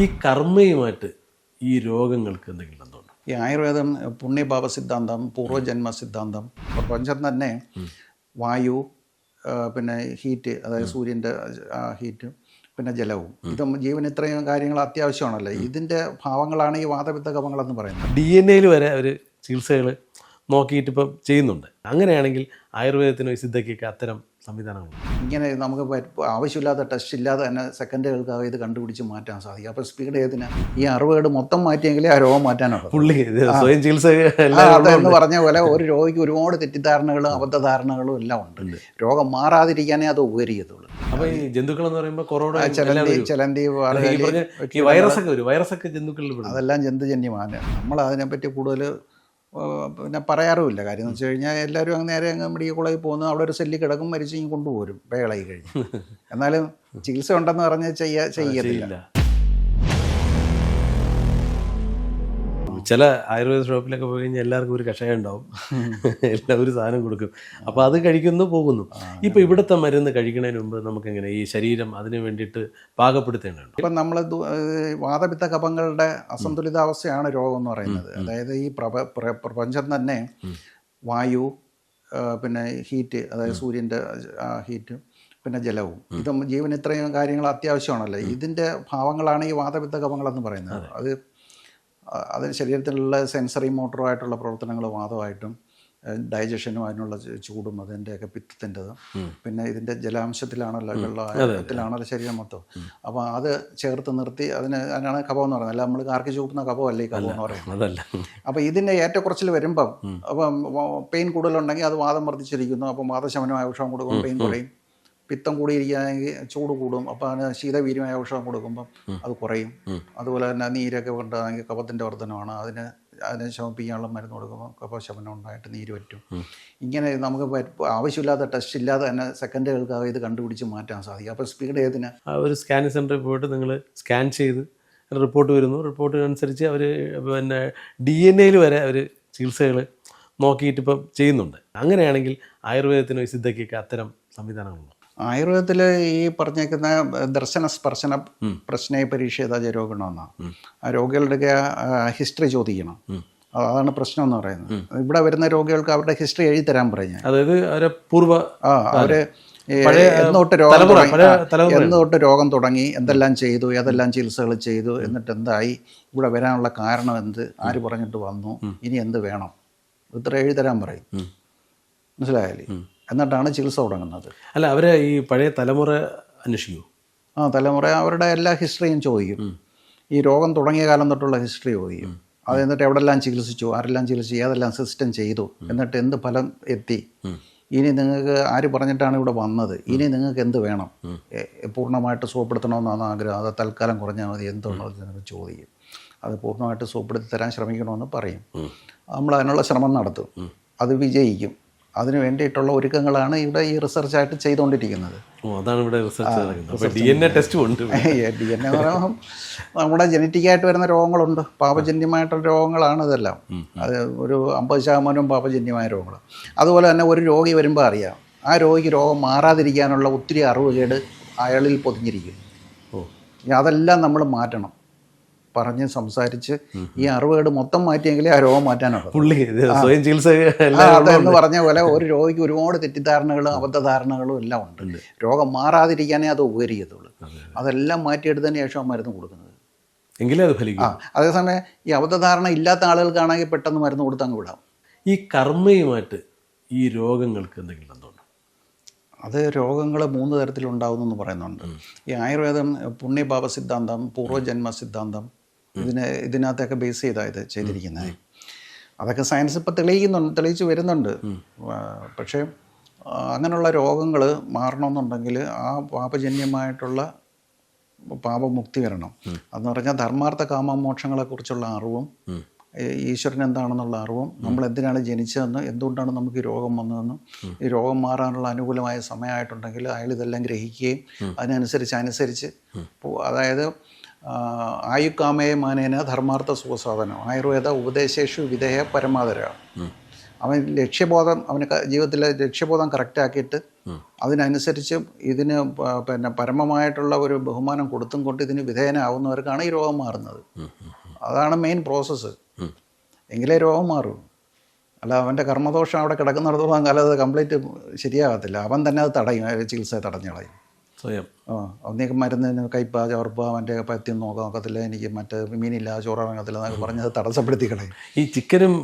ഈ കർമ്മയുമായിട്ട് ഈ രോഗങ്ങൾക്ക് എന്തെങ്കിലും ബന്ധമുണ്ട്? ഈ ആയുർവേദം പുണ്യഭാവ സിദ്ധാന്തം പൂർവജന്മ സിദ്ധാന്തം പ്രപഞ്ചം തന്നെ വായു പിന്നെ ഹീറ്റ് അതായത് സൂര്യന്റെ ഹീറ്റ് പിന്നെ ജലവും. ഇതും ജീവൻ ഇത്രയും കാര്യങ്ങൾ അത്യാവശ്യമാണല്ലോ. ഇതിന്റെ ഭാവങ്ങളാണ് ഈ വാദവിദ്ധ കഫങ്ങളെന്ന് പറയുന്നത്. ഡി എൻ എയിൽ വരെ അവർ ചികിത്സകൾ നോക്കിയിട്ട് ഇപ്പം ചെയ്യുന്നുണ്ട്. അങ്ങനെയാണെങ്കിൽ ആയുർവേദത്തിനോ സിദ്ധയ്ക്കൊക്കെ അത്തരം സംവിധാനങ്ങളുണ്ട്. ഇങ്ങനെ നമുക്ക് ആവശ്യമില്ലാത്ത ടെസ്റ്റ് ഇല്ലാതെ തന്നെ സെക്കൻഡുകൾക്ക് ഇത് കണ്ടുപിടിച്ച് മാറ്റാൻ സാധിക്കും. അപ്പോൾ സ്പീഡ് ഏതിന്? ഈ അറിവുകേട് മൊത്തം മാറ്റിയെങ്കിലേ ആ രോഗം മാറ്റാനുള്ളൂ. പുള്ളി സ്വയം ചികിത്സ എന്ന് അതെന്ന് പറഞ്ഞ പോലെ ഒരു രോഗിക്ക് ഒരുപാട് തെറ്റിദ്ധാരണകളും അബദ്ധധാരണകളും എല്ലാം ഉണ്ട്. രോഗം മാറാതിരിക്കാനേ അത് ഉപകരിക്കത്തുള്ളൂ. അപ്പൊ ഈ ജന്തുക്കൾ എന്ന് പറയുമ്പോൾ കൊറോണ ചിലന്തി ചിലന്തി വൈറസ് ഒക്കെ വരും. വൈറസ് ഒക്കെ ജന്തുക്കളിൽ അതെല്ലാം ജന്തുജന്യമാണ്. നമ്മൾ അതിനെപ്പറ്റി കൂടുതൽ പിന്നെ പറയാറുമില്ല. കാര്യം എന്ന് വെച്ച് കഴിഞ്ഞാൽ എല്ലാവരും അങ്ങ് നേരെ അങ്ങ് മെഡിക്കൽ കോളേജിൽ പോകുന്നു. അവിടെ ഒരു സെല്ലി കിടക്കും മരിച്ച് ഇങ്ങ് കൊണ്ടുപോരും. പേളായി കഴിഞ്ഞ്. എന്നാലും ചികിത്സ ഉണ്ടെന്ന് പറഞ്ഞ് ചെയ്യാ ചെയ്യത്തില്ല. ചില ആയുർവേദ ഷോപ്പിലൊക്കെ പോയി കഴിഞ്ഞാൽ എല്ലാവർക്കും ഒരു കഷായം ഉണ്ടാവും. എല്ലാം ഒരു സാധനം കൊടുക്കും. അപ്പോൾ അത് കഴിക്കുന്നു പോകുന്നു. ഇപ്പൊ ഇവിടുത്തെ മരുന്ന് കഴിക്കുന്നതിന് മുമ്പ് നമുക്ക് എങ്ങനെ ഈ ശരീരം അതിന് വേണ്ടിയിട്ട് പാകപ്പെടുത്തേണ്ടതുണ്ട്? ഇപ്പം നമ്മൾ വാദപിത്ത കപങ്ങളുടെ അസന്തുലിതാവസ്ഥയാണ് രോഗം എന്ന് പറയുന്നത്. അതായത് ഈ പ്രപഞ്ചം തന്നെ വായു പിന്നെ ഹീറ്റ് അതായത് സൂര്യന്റെ ഹീറ്റ് പിന്നെ ജലവും. ഇതും ജീവൻ ഇത്രയും കാര്യങ്ങൾ അത്യാവശ്യമാണല്ലോ. ഇതിന്റെ ഭാവങ്ങളാണ് ഈ വാദപിത്ത കപങ്ങളെന്ന് പറയുന്നത്. അത് അതിന് ശരീരത്തിലുള്ള സെൻസറി മോട്ടറുമായിട്ടുള്ള പ്രവർത്തനങ്ങൾ വാദമായിട്ടും ഡൈജഷനും അതിനുള്ള ചൂടും അതിന്റെയൊക്കെ പിത്തത്തിന്റെതും. പിന്നെ ഇതിന്റെ ജലാംശത്തിലാണല്ലോ വെള്ളത്തിലാണല്ലോ ശരീരം മൊത്തം. അപ്പോൾ അത് ചേർത്ത് നിർത്തി അതിന് അതിനാണ് കപം എന്ന് പറയുന്നത്. അല്ല നമ്മൾ കാർക്കി ചൂപ്പുന്ന കപം ഈ കപം എന്ന് പറയുന്നത്? അപ്പോൾ ഇതിന്റെ ഏറ്റക്കുറച്ചിൽ വരുമ്പം അപ്പം പെയിൻ കൂടുതലുണ്ടെങ്കിൽ അത് വാദം വർദ്ധിച്ചിരിക്കുന്നു. അപ്പം വാദശമനമായ ഔഷധം കൊടുക്കുമ്പോൾ പെയിൻ കുറയും. പിത്തം കൂടിയിരിക്കുകയാണെങ്കിൽ ചൂട് കൂടും. അപ്പോൾ അതിന് ശീതവീര്യമായ ഔഷധം കൊടുക്കുമ്പം അത് കുറയും. അതുപോലെ തന്നെ നീരൊക്കെ ഉണ്ടാണെങ്കിൽ കഫത്തിന്റെ വർധനമാണ്. അതിന് അതിനെ ശമിപ്പിക്കാനുള്ള മരുന്ന് കൊടുക്കുമ്പോൾ കഫശമനം ഉണ്ടായിട്ട് നീര് പറ്റും. ഇങ്ങനെ നമുക്ക് ആവശ്യമില്ലാത്ത ടെസ്റ്റ് ഇല്ലാതെ തന്നെ സെക്കൻഡുകൾക്ക് ഇത് കണ്ടുപിടിച്ച് മാറ്റാൻ സാധിക്കും. അപ്പോൾ സ്പീഡ് ഏതിന്? ആ ഒരു സ്കാനിങ് സെന്ററിൽ പോയിട്ട് നിങ്ങൾ സ്കാൻ ചെയ്ത് റിപ്പോർട്ട് വരുന്നു. റിപ്പോർട്ടിനനുസരിച്ച് അവർ പിന്നെ ഡി എൻ എയിൽ വരെ അവർ ചികിത്സകൾ നോക്കിയിട്ട് ഇപ്പം ചെയ്യുന്നുണ്ട്. അങ്ങനെയാണെങ്കിൽ ആയുർവേദത്തിനോ സിദ്ധയ്ക്കൊക്കെ അത്തരം സംവിധാനങ്ങളുണ്ട്. ആയുർവേദത്തിൽ ഈ പറഞ്ഞേക്കുന്ന ദർശന സ്പർശന പ്രശ്ന പരീക്ഷ രോഗണമെന്നാണ് ആ രോഗികളുടെ ഹിസ്റ്ററി ചോദിക്കണം. അതാണ് പ്രശ്നം എന്ന് പറയുന്നത്. ഇവിടെ വരുന്ന രോഗികൾക്ക് അവരുടെ ഹിസ്റ്ററി എഴുതി തരാൻ പറഞ്ഞു അതായത് അവരെ പൂർവ ആ അവർ എന്നോട്ട് രോഗം. എന്നോട്ട് രോഗം തുടങ്ങി എന്തെല്ലാം ചെയ്തു ഏതെല്ലാം ചികിത്സകൾ ചെയ്തു എന്നിട്ട് എന്തായി ഇവിടെ വരാനുള്ള കാരണം എന്ത് ആര് പറഞ്ഞിട്ട് വന്നു ഇനി എന്ത് വേണം ഇത്ര എഴുതി തരാൻ പറയും. മനസ്സിലായാലേ എന്നിട്ടാണ് ചികിത്സ തുടങ്ങുന്നത്. അല്ല അവരെ ഈ പഴയ തലമുറ അന്വേഷിക്കൂ? ആ തലമുറ അവരുടെ എല്ലാ ഹിസ്റ്ററിയും ചോദിക്കും. ഈ രോഗം തുടങ്ങിയ കാലം തൊട്ടുള്ള ഹിസ്റ്ററി ചോദിക്കും. അത് എന്നിട്ട് എവിടെല്ലാം ചികിത്സിച്ചു ആരെല്ലാം ചികിത്സിച്ചു ഏതെല്ലാം സിസ്റ്റം ചെയ്തു എന്നിട്ട് എന്ത് ഫലം എത്തി? ഇനി നിങ്ങൾക്ക് ആര് പറഞ്ഞിട്ടാണ് ഇവിടെ വന്നത്? ഇനി നിങ്ങൾക്ക് എന്ത് വേണം? പൂർണമായിട്ട് സുഖപ്പെടുത്തണമെന്നാണ് ആഗ്രഹം. അത് തൽക്കാലം കുറഞ്ഞാൽ മതി. എന്തുണ്ടോ എന്ന് ചോദിക്കും? അത് പൂർണമായിട്ട് സുഖപ്പെടുത്തി തരാൻ ശ്രമിക്കണമെന്ന് പറയും. നമ്മൾ അതിനുള്ള ശ്രമം നടത്തും. അത് വിജയിക്കും. അതിന് വേണ്ടിയിട്ടുള്ള ഒരുക്കങ്ങളാണ് ഇവിടെ ഈ റിസർച്ചായിട്ട് ചെയ്തുകൊണ്ടിരിക്കുന്നത്. ഓ അതാണ് ഇവിടെ റിസർച്ച് ഡി എൻ എ ടെസ്റ്റും ഉണ്ട് ഡി എൻ എ പറയുമ്പോൾ നമ്മുടെ ജനറ്റിക്കായിട്ട് വരുന്ന രോഗങ്ങളുണ്ട്. പാപജന്യമായിട്ടുള്ള രോഗങ്ങളാണ് ഇതെല്ലാം. അത് ഒരു അമ്പത് ശതമാനവും പാപജന്യമായ രോഗങ്ങൾ അതുപോലെ തന്നെ ഒരു രോഗി വരുമ്പോൾ അറിയാം. ആ രോഗിക്ക് രോഗം മാറാതിരിക്കാനുള്ള ഒത്തിരി അറിവുകേട് അയാളിൽ പൊതിഞ്ഞിരിക്കും ഓ. അതെല്ലാം നമ്മൾ മാറ്റണം. പറഞ്ഞ് സംസാരിച്ച് ഈ അറുപേട് മൊത്തം മാറ്റിയെങ്കിലേ ആ രോഗം മാറ്റാനുള്ളൂ. പുള്ളി സ്വയം ചികിത്സ അതെന്ന് പറഞ്ഞ പോലെ ഒരു രോഗിക്ക് ഒരുപാട് തെറ്റിദ്ധാരണകളും അബദ്ധധാരണകളും എല്ലാം ഉണ്ട്. രോഗം മാറാതിരിക്കാനേ അത് ഉപകരിക്കത്തുള്ളൂ. അതെല്ലാം മാറ്റിയെടുത്തതിന് ശേഷം മരുന്ന് കൊടുക്കുന്നത്. എങ്കിലേ അത് ഫലിക്കും. ആ അതേസമയം ഈ അബദ്ധധാരണ ഇല്ലാത്ത ആളുകൾക്കാണെങ്കിൽ പെട്ടെന്ന് മരുന്ന് കൊടുത്താൽ അങ്ങ് വിടാം. ഈ കർമ്മയുമായിട്ട് ഈ രോഗങ്ങൾക്ക് എന്തെങ്കിലും ബന്ധമുണ്ടോ? അത് രോഗങ്ങൾ മൂന്ന് തരത്തിലുണ്ടാവുന്നു പറയുന്നുണ്ട്. ഈ ആയുർവേദം പുണ്യഭാവ സിദ്ധാന്തം പൂർവജന്മ സിദ്ധാന്തം ഇതിനെ ഇതിനകത്തൊക്കെ ബേസ് ചെയ്താണ് ഇത് ചെയ്തിരിക്കുന്നത്. അതൊക്കെ സയൻസ് ഇപ്പോൾ തെളിയിക്കുന്നുണ്ട് തെളിയിച്ച് വരുന്നുണ്ട്. പക്ഷേ അങ്ങനെയുള്ള രോഗങ്ങൾ മാറണമെന്നുണ്ടെങ്കിൽ ആ പാപജന്യമായിട്ടുള്ള പാപമുക്തി വരണം. അതെന്ന് പറഞ്ഞാൽ ധർമാർത്ഥ കാമമോക്ഷങ്ങളെക്കുറിച്ചുള്ള അറിവും ഈശ്വരൻ എന്താണെന്നുള്ള അറിവും നമ്മൾ എന്തിനാണ് ജനിച്ചതെന്ന് എന്തുകൊണ്ടാണ് നമുക്ക് ഈ രോഗം വന്നതെന്നും ഈ രോഗം മാറാനുള്ള അനുകൂലമായ സമയമായിട്ടുണ്ടെങ്കിൽ അയാൾ ഇതെല്ലാം ഗ്രഹിക്കുകയും അതിനനുസരിച്ച് അനുസരിച്ച് അതായത് ആയുക്കാമയ മാനേന ധർമാർത്ഥ സുഖസാധനം. ആയുർവേദ ഉപദേശേഷു വിധേയ പരമാതര അവൻ ലക്ഷ്യബോധം അവന് ജീവിതത്തിലെ ലക്ഷ്യബോധം കറക്റ്റാക്കിയിട്ട് അതിനനുസരിച്ച് ഇതിന് പിന്നെ പരമമായിട്ടുള്ള ഒരു ബഹുമാനം കൊടുത്തും കൊണ്ട് ഇതിന് വിധേയനാവുന്നവർക്കാണ് ഈ രോഗം മാറുന്നത്. അതാണ് മെയിൻ പ്രോസസ്സ്. എങ്കിലേ രോഗം മാറൂ. അല്ല അവന്റെ കർമ്മദോഷം അവിടെ കിടക്കുന്നിടത്തോളം കാലം അത് കംപ്ലീറ്റ് ശരിയാകത്തില്ല. അവൻ തന്നെ അത് തടയും ചികിത്സ തടഞ്ഞു കളയും സ്വയം. ആ ഒന്നേക്ക് മരുന്ന് കയ്പ ചോർപ്പ മറ്റേ പറ്റി നോക്കാൻ നോക്കത്തില്ല. എനിക്ക് മറ്റേ മീനില്ല ചോറിറങ്ങത്തില്ല എന്നൊക്കെ പറഞ്ഞത് തടസ്സപ്പെടുത്തി കളയും ഈ ചിക്കനും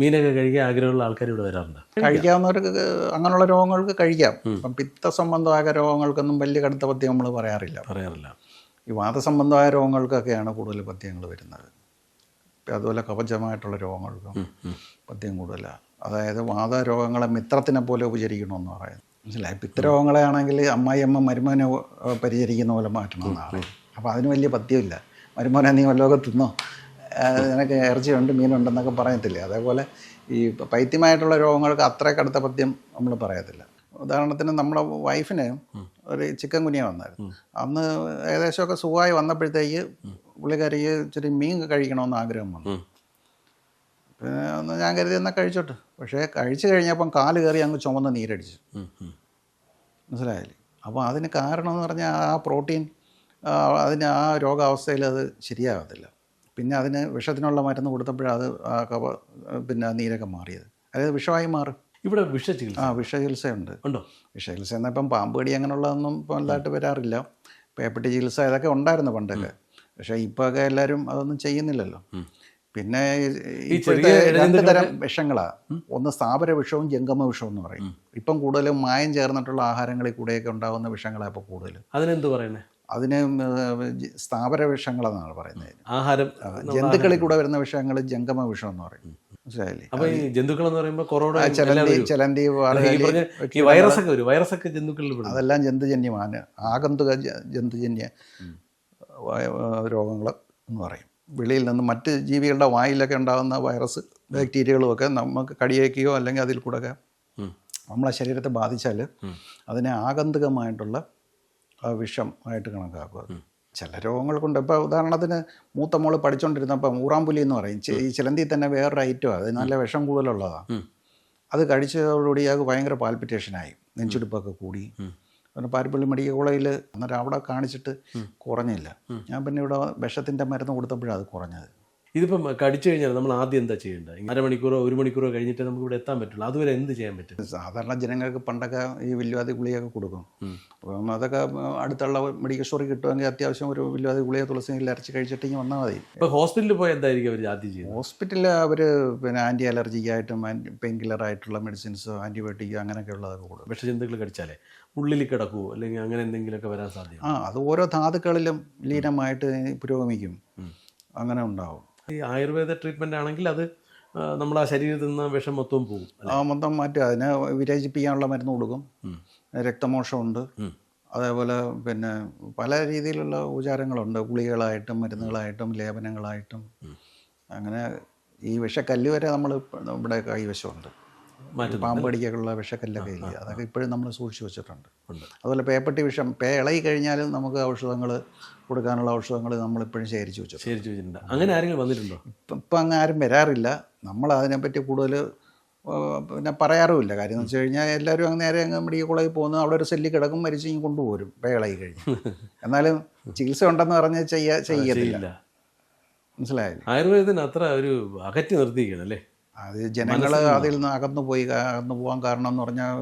മീനൊക്കെ കഴിക്കാൻ ആഗ്രഹമുള്ള ആൾക്കാർ ഇവിടെ വരാറുണ്ട്. കഴിക്കാവുന്നവർക്ക് അങ്ങനെയുള്ള രോഗങ്ങൾക്ക് കഴിക്കാം. ഇപ്പം പിത്ത സംബന്ധമായ രോഗങ്ങൾക്കൊന്നും വലിയ കടുത്ത പഥ്യം നമ്മൾ പറയാറില്ല. പറയാറില്ല. ഈ വാദസംബന്ധമായ രോഗങ്ങൾക്കൊക്കെയാണ് കൂടുതൽ പദ്യങ്ങൾ വരുന്നത്. അതുപോലെ കവചമായിട്ടുള്ള രോഗങ്ങൾക്കും പദ്യം കൂടുതലാണ് അതായത് വാദരോഗങ്ങളെ മിത്രത്തിനെ പോലെ ഉപചരിക്കണമെന്ന് പറയുന്നത്. മനസ്സിലായി? പിത്തരോഗങ്ങളെ ആണെങ്കിൽ അമ്മായിയമ്മ മരുമോനെ പരിചരിക്കുന്ന പോലെ മാറ്റണം എന്നാണ്. അപ്പോൾ അതിന് വലിയ പഥ്യമില്ല. മരുമോനെ നീ വല്ലതൊക്കെ തിന്നോ? നിനക്ക് ഇറച്ചിയുണ്ട് മീനുണ്ടെന്നൊക്കെ പറയത്തില്ല? അതേപോലെ ഈ പൈത്യമായിട്ടുള്ള രോഗങ്ങൾക്ക് അത്ര കടുത്ത പദ്യം നമ്മൾ പറയത്തില്ല. ഉദാഹരണത്തിന് നമ്മളെ വൈഫിന് ഒരു ചിക്കൻ കുനിയ വന്നായിരുന്നു. അന്ന് ഏകദേശമൊക്കെ സുഖമായി വന്നപ്പോഴത്തേക്ക് പുള്ളിക്കാരിക്ക് ഇച്ചിരി മീൻ കഴിക്കണമെന്ന് ആഗ്രഹം വന്നു. ഒന്ന് ഞാൻ കരുതി എന്നാൽ കഴിച്ചോട്ടെ. പക്ഷേ കഴിച്ചു കഴിഞ്ഞപ്പം കാൽ കയറി അങ്ങ് ചുമന്ന് നീരടിച്ചു. മനസ്സിലായില്ലേ? അപ്പോൾ അതിന് കാരണം എന്ന് പറഞ്ഞാൽ ആ പ്രോട്ടീൻ അതിന് ആ രോഗാവസ്ഥയിൽ അത് ശരിയാകത്തില്ല. പിന്നെ അതിന് വിഷത്തിനുള്ള മരുന്ന് കൊടുത്തപ്പോഴത് ആ കവ പിന്നെ നീരൊക്കെ മാറിയത്. അതായത് വിഷമായി മാറും. ഇവിടെ വിഷ ചികിത്സ ആ വിഷചികിത്സയുണ്ട്. ഉണ്ടോ? വിഷചികിത്സ എന്നാൽ ഇപ്പം പാമ്പ് കടി അങ്ങനെയുള്ളതൊന്നും ഇപ്പം വലുതായിട്ട് വരാറില്ല. പേപ്പട്ടി ചികിത്സ ഇതൊക്കെ ഉണ്ടായിരുന്നു പണ്ടൊക്കെ. പക്ഷേ ഇപ്പോൾ ഒക്കെ എല്ലാവരും അതൊന്നും ചെയ്യുന്നില്ലല്ലോ. പിന്നെ ഈ ഇപ്പോഴത്തെ ചെറിയ രണ്ട് തരം വിഷങ്ങളാണ് ഒന്ന് സ്ഥാപന വിഷവും ജംഗമ വിഷവും എന്ന് പറയും. ഇപ്പം കൂടുതലും മായം ചേർന്നിട്ടുള്ള ആഹാരങ്ങളിൽ കൂടെയൊക്കെ ഉണ്ടാകുന്ന വിഷങ്ങളാണ് ഇപ്പോൾ കൂടുതൽ അതിനെന്ത് പറയുന്നത് അതിന് സ്ഥാപര വിഷങ്ങളെന്നാണ് പറയുന്നത് ആഹാരം ജന്തുക്കളിൽ കൂടെ വരുന്ന വിഷയങ്ങൾ ജംഗമ വിഷം എന്ന് പറയും. മനസ്സിലായില്ലേ? അപ്പൊ ഈ ജന്തുക്കൾ എന്ന് പറയുമ്പോൾ കൊറോണ ചെലന്തി ചിലന്തി ഈ വൈറസ് ഒക്കെ വരും. വൈറസ് ഒക്കെ ജന്തുക്കളിൽ വരും അതെല്ലാം ജന്തുജന്യമാണ്. ആഗന്തുക ജന്തുജന്യ രോഗങ്ങൾ എന്ന് പറയും. വെളിയിൽ നിന്ന് മറ്റ് ജീവികളുടെ വായിലൊക്കെ ഉണ്ടാകുന്ന വൈറസ് ബാക്ടീരിയകളുമൊക്കെ നമുക്ക് കടിയേക്കുകയോ അല്ലെങ്കിൽ അതിൽ കൂടെ. നമ്മളെ ശരീരത്തെ ബാധിച്ചാൽ അതിനെ ആഗന്തുകമായിട്ടുള്ള വിഷം ആയിട്ട് കണക്കാക്കുക. ചില രോഗങ്ങൾക്കുണ്ട്. ഇപ്പോൾ ഉദാഹരണത്തിന് മൂത്ത മോൾ പഠിച്ചുകൊണ്ടിരുന്നപ്പം ഊറാമ്പുലി എന്ന് പറയും. ഈ ചിലന്തി തന്നെ വേറൊരു ഐറ്റമാണ് അത് നല്ല വിഷം കൂടുതലുള്ളതാണ് അത് കഴിച്ചതോടുകൂടി അത് ഭയങ്കര പാൽപിറ്റേഷനായി നെഞ്ചുടുപ്പൊക്കെ കൂടി. പിന്നെ പാരിപ്പള്ളി മെഡിക്കൽ കോളേജിൽ അന്നേരം അവിടെ കാണിച്ചിട്ട് കുറഞ്ഞില്ല. ഞാൻ പിന്നെ ഇവിടെ വിഷത്തിന്റെ മരുന്ന് കൊടുത്തപ്പോഴാണ് അത് കുറഞ്ഞത്. ഇതിപ്പം കടിച്ചു കഴിഞ്ഞാൽ നമ്മൾ ആദ്യം എന്താ ചെയ്യേണ്ടത്? അരമണിക്കൂറോ ഒരു മണിക്കൂറോ കഴിഞ്ഞിട്ട് നമുക്ക് ഇവിടെ എത്താൻ പറ്റുള്ളൂ. അതുവരെ എന്ത് ചെയ്യാൻ പറ്റും? സാധാരണ ജനങ്ങൾക്ക് പണ്ടൊക്കെ ഈ വില്ലുവാതി ഗുളിയൊക്കെ കൊടുക്കും. അപ്പം അതൊക്കെ അടുത്തുള്ള മെഡിക്കൽ സ്റ്റോറിൽ കിട്ടുമെങ്കിൽ അത്യാവശ്യം ഒരു വില്ലുവാതി ഗുളിക തുളസിയിൽ അരച്ച് കഴിച്ചിട്ട് ഇങ്ങനെ വന്നാൽ മതി. ഇപ്പോൾ ഹോസ്പിറ്റലിൽ പോയി എന്തായിരിക്കും അവർ ആദ്യം ചെയ്യുന്നത്? ഹോസ്പിറ്റലിൽ അവർ പിന്നെ ആന്റി അലർജിക്കായിട്ടും പെയിൻ കില്ലറായിട്ടുള്ള മെഡിസിൻസ് ആന്റിബയോട്ടിക് അങ്ങനെയൊക്കെ ഉള്ളതൊക്കെ കൊടുക്കും. വിഷജന്തുക്കൾ കടിച്ചാലേ? ഉള്ളിൽ കിടക്കുമോ അല്ലെങ്കിൽ അങ്ങനെ എന്തെങ്കിലുമൊക്കെ വരാൻ സാധ്യത ആ അത് ഓരോ ധാതുക്കളിലും ലീനമായിട്ട് പുരോഗമിക്കും. അങ്ങനെ ഉണ്ടാവും. ഈ ആയുർവേദ ട്രീറ്റ്മെന്റ് ആണെങ്കിൽ അത് നമ്മുടെ ആ ശരീരത്തിൽ നിന്ന് വിഷം മൊത്തവും പോകും ആ മൊത്തം മാറ്റുക. അതിനെ വിരേചിപ്പിക്കാനുള്ള മരുന്ന് കൊടുക്കും. രക്തമോഷമുണ്ട്. അതേപോലെ പിന്നെ പല രീതിയിലുള്ള ഉപചാരങ്ങളുണ്ട്. ഗുളികളായിട്ടും മരുന്നുകളായിട്ടും ലേപനങ്ങളായിട്ടും. അങ്ങനെ ഈ വിഷക്കല്ല് വരെ നമ്മൾ ഇവിടെ കൈവശമുണ്ട്. മാറ്റുന്നു പാമ്പ് കടിക്കൊക്കെയുള്ള വിഷക്കല്ലൊക്കെ ഇല്ല? അതൊക്കെ ഇപ്പോഴും നമ്മൾ സൂക്ഷിച്ചു വെച്ചിട്ടുണ്ട്. അതുപോലെ പേപ്പട്ടി വിഷം പേ ഇളകി കഴിഞ്ഞാലും നമുക്ക് ഔഷധങ്ങൾ കൊടുക്കാനുള്ള ഔഷധങ്ങൾ നമ്മളിപ്പോഴും ശേഖരിച്ച് വെച്ചു ശേഖരിച്ചു വെച്ചിട്ടുണ്ട്. അങ്ങനെ ആരെങ്കിലും വന്നിട്ടുണ്ടോ? ഇപ്പം ഇപ്പം അങ്ങ് ആരും വരാറില്ല. നമ്മൾ അതിനെപ്പറ്റി കൂടുതൽ പിന്നെ പറയാറുമില്ല. കാര്യം എന്ന് വെച്ച് കഴിഞ്ഞാൽ എല്ലാവരും അങ്ങ് നേരെ അങ്ങ് മെഡിക്കൽ കോളേജിൽ പോകുന്നു. അവിടെ ഒരു സെല്ലി കിടക്കും മരിച്ച് ഇങ്ങ് കൊണ്ടുപോരും പേളായി കഴിഞ്ഞു എന്നാലും ചികിത്സ ഉണ്ടെന്ന് പറഞ്ഞ് ചെയ്യാ ചെയ്യത്തില്ല. മനസ്സിലായില്ലേ? ആയുർവേദത്തിന് അത്ര ഒരു അകറ്റി നിർത്തിയിരിക്കണം അല്ലേ? അത് ജനങ്ങൾ അതിൽ നിന്ന് അകന്നു പോയി അകന്നു പോകാൻ കാരണം എന്ന് പറഞ്ഞാൽ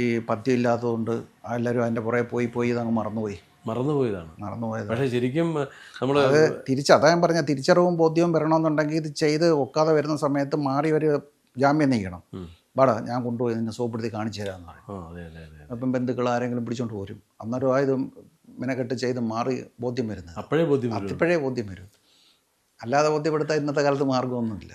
ഈ പദ്യം ഇല്ലാത്തതുകൊണ്ട് എല്ലാവരും അതിന്റെ പുറകെ പോയി പോയി ഇതങ്ങ് മറന്നുപോയി. മറന്നുപോയതാണ്. മറന്നുപോയത് പക്ഷേ ശരിക്കും നമ്മൾ അത് തിരിച്ച് അതാ ഞാൻ പറഞ്ഞ തിരിച്ചറിവും ബോധ്യവും വരണമെന്നുണ്ടെങ്കിൽ ഇത് ചെയ്ത് ഒക്കാതെ വരുന്ന സമയത്ത് മാറി ഒരു ജാമ്യം നീക്കണം വാടാ ഞാൻ കൊണ്ടുപോയി നിന്നെ സോപ്പെടുത്തി കാണിച്ചു തരാമെന്ന് പറയും. അപ്പം ബന്ധുക്കൾ ആരെങ്കിലും പിടിച്ചോണ്ട് പോരും. അന്നേരം ആയതും മെനക്കെട്ട് ചെയ്ത് മാറി ബോധ്യം വരുന്നത്. അപ്പോഴേ ബോധ്യം വരും അപ്പോഴേ ബോധ്യം വരും. അല്ലാതെ ബോധ്യപ്പെടുത്താൻ ഇന്നത്തെ കാലത്ത് മാർഗമൊന്നുമില്ല